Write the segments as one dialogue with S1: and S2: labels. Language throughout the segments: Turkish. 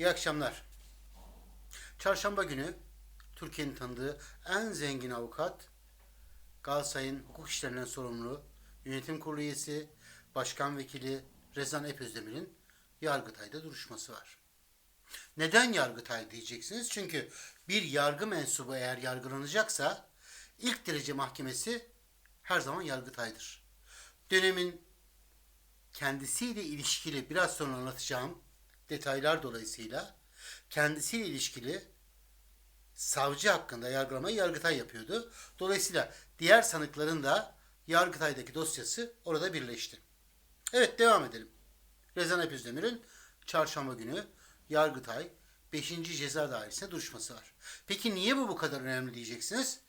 S1: İyi akşamlar. Çarşamba günü Türkiye'nin tanıdığı en zengin avukat, Galatasaray'ın hukuk işlerinden sorumlu yönetim kurulu üyesi, başkan vekili Rezan Epözdemir'in Yargıtay'da duruşması var. Neden Yargıtay diyeceksiniz? Çünkü bir yargı mensubu eğer yargılanacaksa ilk derece mahkemesi her zaman Yargıtay'dır. Dönemin kendisiyle ilişkili biraz sonra anlatacağım detaylar dolayısıyla kendisiyle ilişkili savcı hakkında yargılamayı Yargıtay yapıyordu. Dolayısıyla diğer sanıkların da Yargıtay'daki dosyası orada birleşti. Evet devam edelim. Rezan Epüzdemir'in çarşamba günü Yargıtay 5. Ceza Dairesi'ne duruşması var. Peki niye bu bu kadar önemli diyeceksiniz?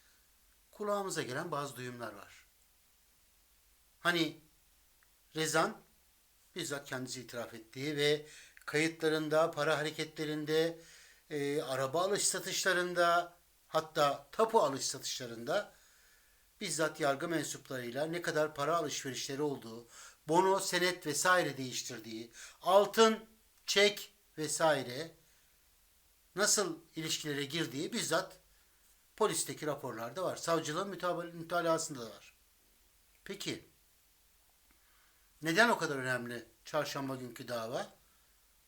S1: Kulağımıza gelen bazı duyumlar var. Hani Rezan bizzat kendisi itiraf ettiği ve kayıtlarında, para hareketlerinde, e, araba alış satışlarında, hatta tapu alış satışlarında bizzat yargı mensuplarıyla ne kadar para alışverişleri olduğu, bono, senet vesaire değiştirdiği, altın, çek vesaire nasıl ilişkilere girdiği bizzat polisteki raporlarda var. Savcılığın mütalasında da var. Peki neden o kadar önemli çarşamba günkü dava?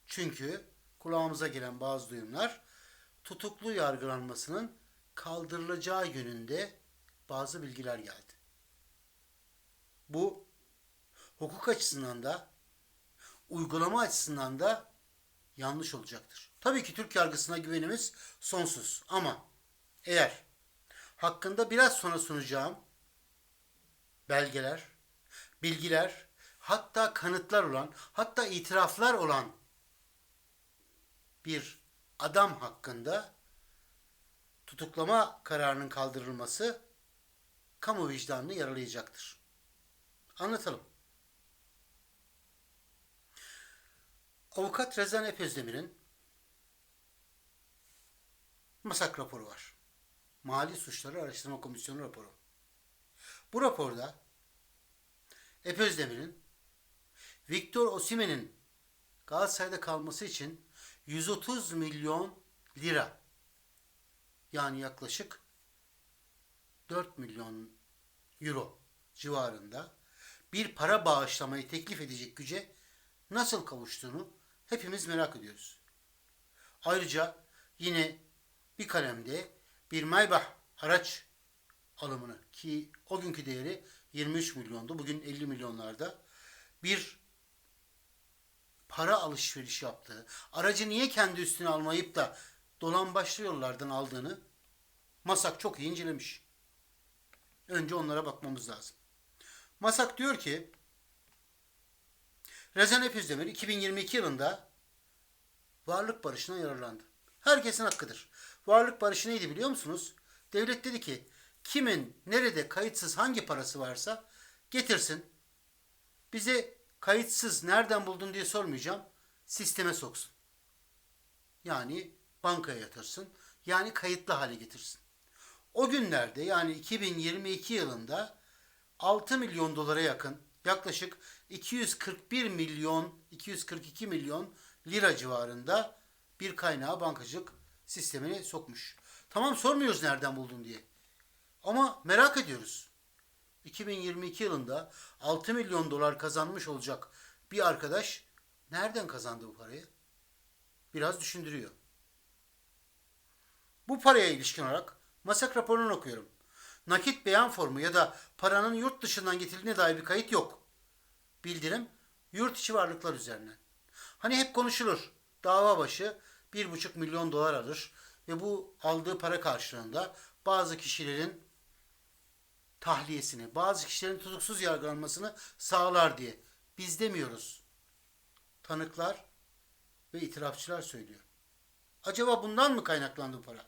S1: Çünkü kulağımıza gelen bazı duyumlar tutuklu yargılanmasının kaldırılacağı yönünde bazı bilgiler geldi. Bu hukuk açısından da uygulama açısından da yanlış olacaktır. Tabii ki Türk yargısına güvenimiz sonsuz ama eğer hakkında biraz sonra sunacağım belgeler, bilgiler, hatta kanıtlar olan, hatta itiraflar olan bir adam hakkında tutuklama kararının kaldırılması kamu vicdanını yaralayacaktır. Anlatalım. Avukat Rezan Epözdemir'in MASAK raporu var. Mali Suçları Araştırma Komisyonu raporu. Bu raporda Epözdemir'in Victor Osimhen'in Galatasaray'da kalması için 130 milyon lira yani yaklaşık 4 milyon euro civarında bir para bağışlamayı teklif edecek güce nasıl kavuştuğunu hepimiz merak ediyoruz. Ayrıca yine bir kalemde bir Maybach araç alımını ki o günkü değeri 23 milyondu. Bugün 50 milyonlarda bir para alışveriş yaptığı, aracı niye kendi üstüne almayıp da dolan başlı yollardan aldığını Masak çok iyi incelemiş. Önce onlara bakmamız lazım. Masak diyor ki Rezan Epüzdemir 2022 yılında varlık barışına yararlandı. Herkesin hakkıdır. Varlık barışı neydi biliyor musunuz? Devlet dedi ki kimin nerede kayıtsız hangi parası varsa getirsin. Bize kayıtsız nereden buldun diye sormayacağım. Sisteme soksun. Yani bankaya yatırsın. Yani kayıtlı hale getirsin. O günlerde yani 2022 yılında 6 milyon dolara yakın yaklaşık 241 milyon 242 milyon lira civarında bir kaynağı bankacılık sistemine sokmuş. Tamam sormuyoruz nereden buldun diye. Ama merak ediyoruz. 2022 yılında 6 milyon dolar kazanmış olacak bir arkadaş nereden kazandı bu parayı? Biraz düşündürüyor. Bu paraya ilişkin olarak masak raporunu okuyorum. Nakit beyan formu ya da paranın yurt dışından getirildiğine dair bir kayıt yok. Bildirim yurt içi varlıklar üzerine. Hani hep konuşulur. Dava başı 1,5 milyon dolar alır ve bu aldığı para karşılığında bazı kişilerin tahliyesini, bazı kişilerin tutuksuz yargılanmasını sağlar diye. Biz demiyoruz. Tanıklar ve itirafçılar söylüyor. Acaba bundan mı kaynaklandı bu para?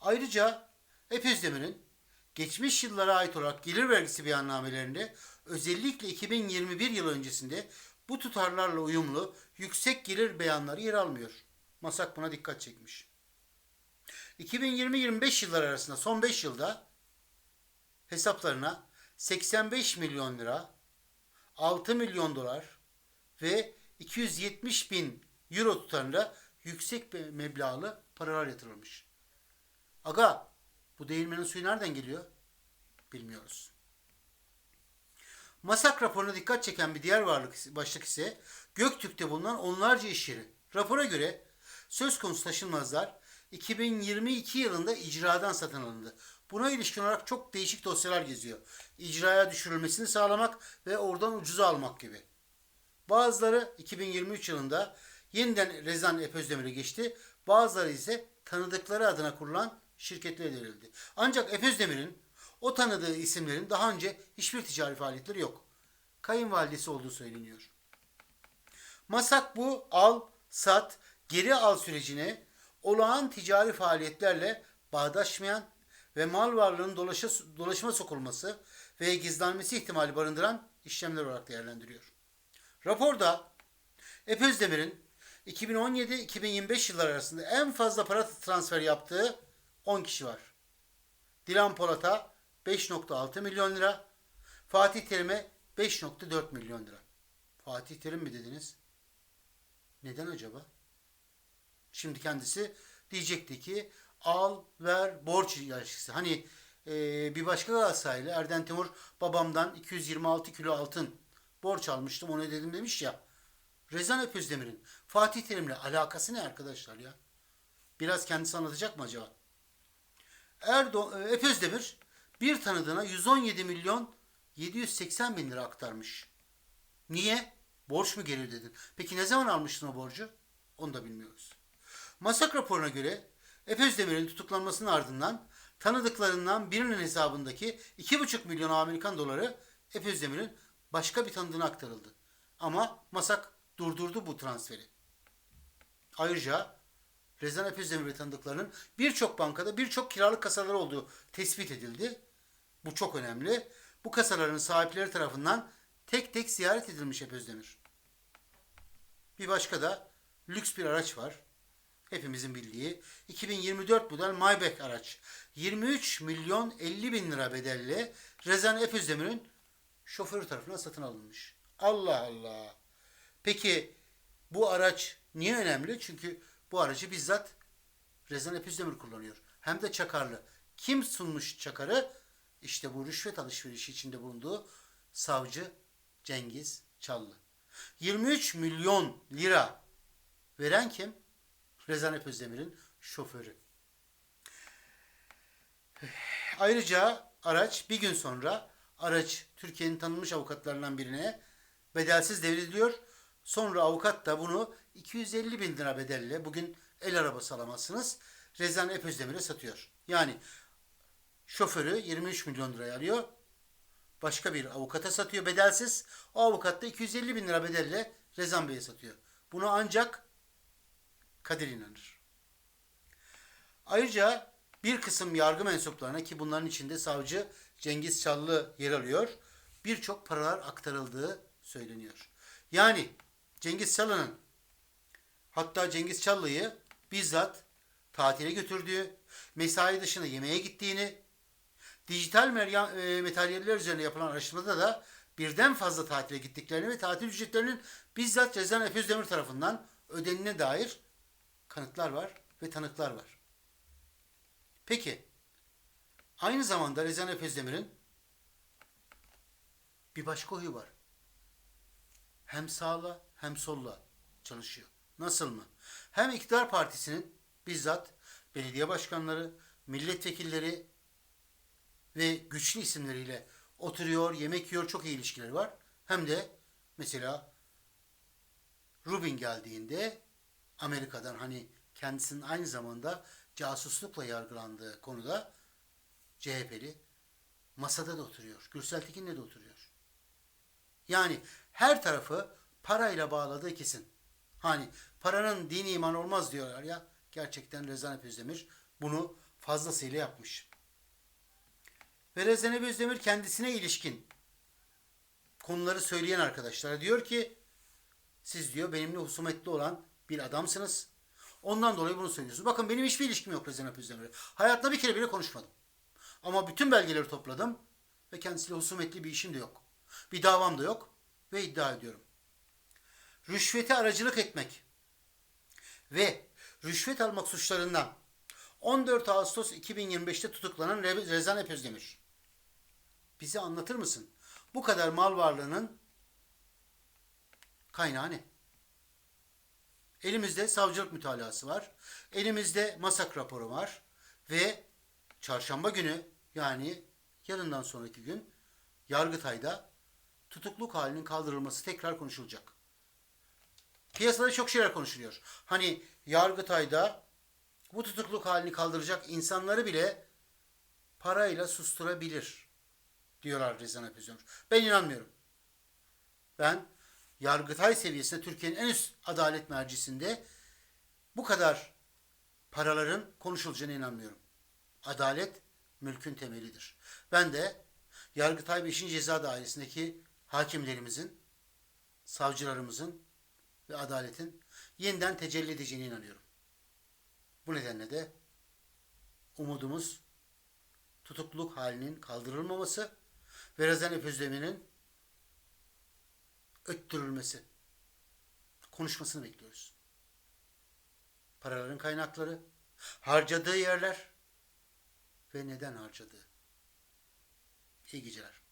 S1: Ayrıca Epözdemir'in geçmiş yıllara ait olarak gelir vergisi beyannamelerinde özellikle 2021 yıl öncesinde bu tutarlarla uyumlu yüksek gelir beyanları yer almıyor. Masak buna dikkat çekmiş. 2020-25 yıllar arasında son 5 yılda hesaplarına 85 milyon lira, 6 milyon dolar ve 270 bin euro tutarında yüksek meblağlı paralar yatırılmış. Aga bu değirmenin suyu nereden geliyor? Bilmiyoruz. Masak raporuna dikkat çeken bir diğer varlık başlık ise Göktürk'te bulunan onlarca iş yeri. Rapora göre söz konusu taşınmazlar 2022 yılında icradan satın alındı. Buna ilişkin olarak çok değişik dosyalar geziyor. İcraya düşürülmesini sağlamak ve oradan ucuza almak gibi. Bazıları 2023 yılında yeniden Rezan Epözdemir'e geçti. Bazıları ise tanıdıkları adına kurulan şirketlere devrildi. Ancak Epözdemir'in o tanıdığı isimlerin daha önce hiçbir ticari faaliyetleri yok. Kayınvalidesi olduğu söyleniyor. Masak bu al, sat, geri al sürecine olağan ticari faaliyetlerle bağdaşmayan ve mal varlığının dolaşa, dolaşıma sokulması ve gizlenmesi ihtimali barındıran işlemler olarak değerlendiriyor. Raporda Epözdemir'in 2017-2025 yılları arasında en fazla para transfer yaptığı 10 kişi var. Dilan Polat'a 5.6 milyon lira, Fatih Terim'e 5.4 milyon lira. Fatih Terim mi dediniz? Neden acaba? Şimdi kendisi diyecekti ki al ver borç ilişkisi. Hani e, bir başka Galatasaraylı Erden Timur babamdan 226 kilo altın borç almıştım onu ödedim demiş ya. Rezan Öpözdemir'in Fatih Terim'le alakası ne arkadaşlar ya? Biraz kendisi anlatacak mı acaba? Erdo e, Öpözdemir bir tanıdığına 117 milyon 780 bin lira aktarmış. Niye? Borç mu geliyor dedin. Peki ne zaman almıştın o borcu? Onu da bilmiyoruz. Masak raporuna göre Epözdemir'in tutuklanmasının ardından tanıdıklarından birinin hesabındaki 2,5 milyon Amerikan doları Epözdemir'in başka bir tanıdığına aktarıldı. Ama Masak durdurdu bu transferi. Ayrıca Rezan Özdemir ve tanıdıklarının birçok bankada birçok kiralık kasaları olduğu tespit edildi. Bu çok önemli. Bu kasaların sahipleri tarafından tek tek ziyaret edilmiş hep Özdemir. Bir başka da lüks bir araç var. Hepimizin bildiği 2024 model Maybach araç. 23 milyon 50 bin lira bedelle Rezan Epözdemir'in şoförü tarafından satın alınmış. Allah Allah. Peki bu araç niye önemli? Çünkü bu aracı bizzat Rezan Epözdemir kullanıyor. Hem de çakarlı. Kim sunmuş çakarı? İşte bu rüşvet alışverişi içinde bulunduğu savcı Cengiz Çallı. 23 milyon lira veren kim? Rezan Epözdemir'in şoförü. Ayrıca araç bir gün sonra araç Türkiye'nin tanınmış avukatlarından birine bedelsiz devrediliyor. Sonra avukat da bunu 250 bin lira bedelle bugün el arabası alamazsınız. Rezan Epözdemir'e satıyor. Yani şoförü 23 milyon liraya alıyor. Başka bir avukata satıyor bedelsiz. O avukat da 250 bin lira bedelle Rezan Bey'e satıyor. Bunu ancak Kadir inanır. Ayrıca bir kısım yargı mensuplarına ki bunların içinde savcı Cengiz Çallı yer alıyor. Birçok paralar aktarıldığı söyleniyor. Yani Cengiz Çallı'nın hatta Cengiz Çallı'yı bizzat tatile götürdüğü, mesai dışında yemeğe gittiğini, dijital materyaller üzerine yapılan araştırmada da birden fazla tatile gittiklerini ve tatil ücretlerinin bizzat Rezan Epözdemir tarafından ödenine dair kanıtlar var ve tanıklar var. Peki, aynı zamanda Rezan Epözdemir'in bir başka huyu var. Hem sağla hem solla çalışıyor. Nasıl mı? Hem iktidar partisinin bizzat belediye başkanları, milletvekilleri ve güçlü isimleriyle oturuyor, yemek yiyor, çok iyi ilişkileri var. Hem de mesela Rubin geldiğinde Amerika'dan hani kendisinin aynı zamanda casuslukla yargılandığı konuda CHP'li masada da oturuyor. Gürsel Tekin'le de oturuyor. Yani her tarafı parayla bağladığı kesin. Hani paranın dini iman olmaz diyorlar ya. Gerçekten Rezan Özdemir bunu fazlasıyla yapmış. Ve Rezan Özdemir kendisine ilişkin konuları söyleyen arkadaşlara diyor ki siz diyor benimle husumetli olan bir adamsınız. Ondan dolayı bunu söylüyorsunuz. Bakın benim hiçbir ilişkim yok Rezan Özdemir'e. Hayatımda bir kere bile konuşmadım. Ama bütün belgeleri topladım ve kendisiyle husumetli bir işim de yok. Bir davam da yok ve iddia ediyorum. Rüşvete aracılık etmek ve rüşvet almak suçlarından 14 Ağustos 2025'te tutuklanan Re- Rezan Özdemir. Bize anlatır mısın? Bu kadar mal varlığının kaynağı ne? Elimizde savcılık mütalası var. Elimizde masak raporu var. Ve çarşamba günü yani yarından sonraki gün Yargıtay'da tutukluk halinin kaldırılması tekrar konuşulacak. Piyasada çok şeyler konuşuluyor. Hani Yargıtay'da bu tutukluk halini kaldıracak insanları bile parayla susturabilir diyorlar Rezan Özdemir. Ben inanmıyorum. Ben Yargıtay seviyesinde Türkiye'nin en üst adalet mercisinde bu kadar paraların konuşulacağına inanmıyorum. Adalet mülkün temelidir. Ben de Yargıtay 5. Ceza Dairesi'ndeki hakimlerimizin, savcılarımızın ve adaletin yeniden tecelli edeceğine inanıyorum. Bu nedenle de umudumuz tutukluluk halinin kaldırılmaması ve Rezan Özdemir öttürülmesi. Konuşmasını bekliyoruz. Paraların kaynakları, harcadığı yerler ve neden harcadığı. İyi geceler.